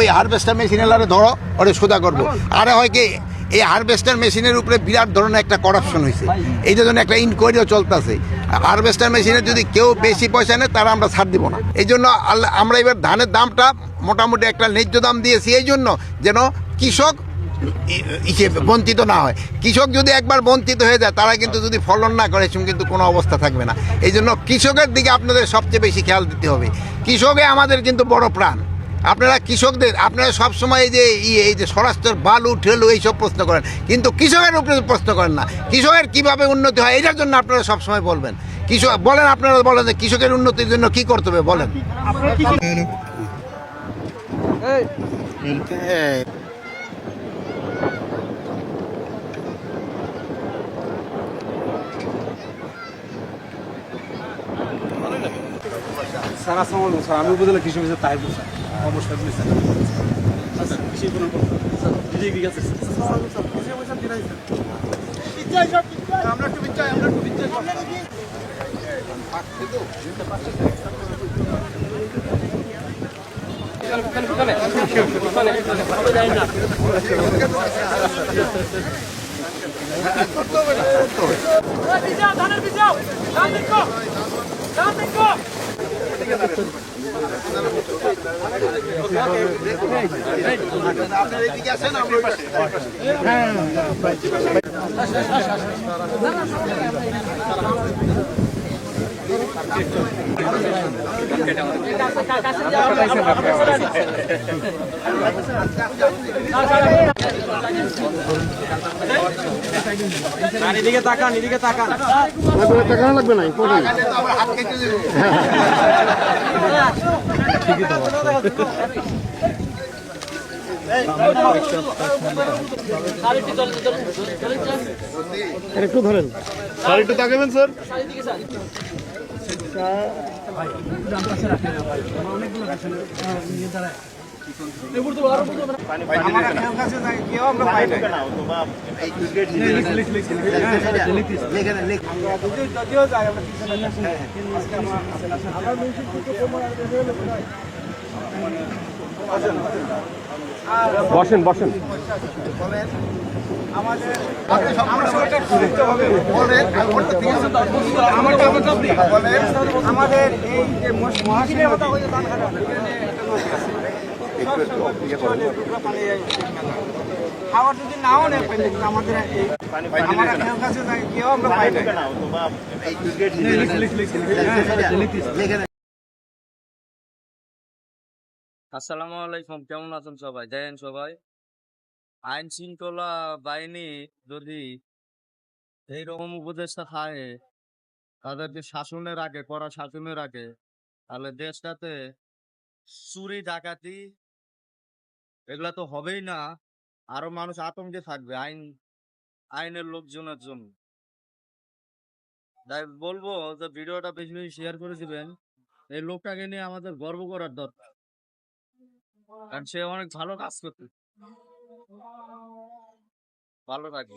ওই harvester machine এলারে ধরো, ওরে সোজা করব। আরে হয় কি, এই হারভেস্টার মেশিনের উপরে বিরাট ধরনের একটা করাপশন হয়েছে এইটার জন্য একটা ইনকোয়ারিও চলতেছে। হারভেস্টার মেশিনে যদি কেউ বেশি পয়সা নেয়, তারা আমরা ছাড় দিব না। এই জন্য আমরা এবার ধানের দামটা মোটামুটি একটা ন্যায্য দাম দিয়েছি। এই জন্য যেন কৃষক বঞ্চিত না হয়। কৃষক যদি একবার বঞ্চিত হয়ে যায়, তারা কিন্তু যদি ফলন না করে, সেরকম কিন্তু কোনো অবস্থা থাকবে না। এই জন্য কৃষকের দিকে আপনাদের সবচেয়ে বেশি খেয়াল দিতে হবে। কৃষকে আমাদের কিন্তু বড় প্রাণ। আপনারা কৃষকদের, আপনারা সবসময় এই যে এই যে স্বরাষ্ট্র বালু, ঠেলু এইসব প্রশ্ন করেন। কিন্তু কৃষকের উপরে প্রশ্ন করেন না। কৃষকের কীভাবে উন্নতি হয়, এটার জন্য আপনারা সবসময় বলবেন। কৃষক বলেন আপনারা, বলেন যে কৃষকের উন্নতির জন্য কি করতে হবে, বলেন। স্যার, আসসালামু স্যার, আমি উপজেলা কৃষি অফিসার তাহিবুল স্যার। অবশ্যই আপনি স্যার আচ্ছা কৃষি কোনো স্যার দিদি কি আছে আমরা একটু বিচ্ছাই আমরা একটু বিচ্ছাই Visão, tá na visão! Dá um bico! এদিকে তাকান এদিকে তাকান। যদিও যাই আমরা বসেন বসেন আমাদের আমরা সবাইটা শুনতে আমারটা আমারটা আমাদের এই যে মহাশিলের কথা আসসালামু আলাইকুম, কেমন আছেন সবাই? দেখেন সবাই, আইন শৃঙ্খলা বাহিনী যদি এইরকম উপদেশটা থাকে, তাদেরকে শাসনের আগে করা শাসনের আগে, তাহলে দেশটাতে চুরি, ডাকাতি এগুলা তো হবেই না। আরও মানুষ আতঙ্কে থাকবে আইন, আইনের লোকজনের জন্য। তাই বলব যে ভিডিওটা বেশি বেশি শেয়ার করে দিবেন। এই লোকটাকে নিয়ে আমাদের গর্ব করার দরকার। কারণ সে অনেক ভালো কাজ করতে। ভালো থাকে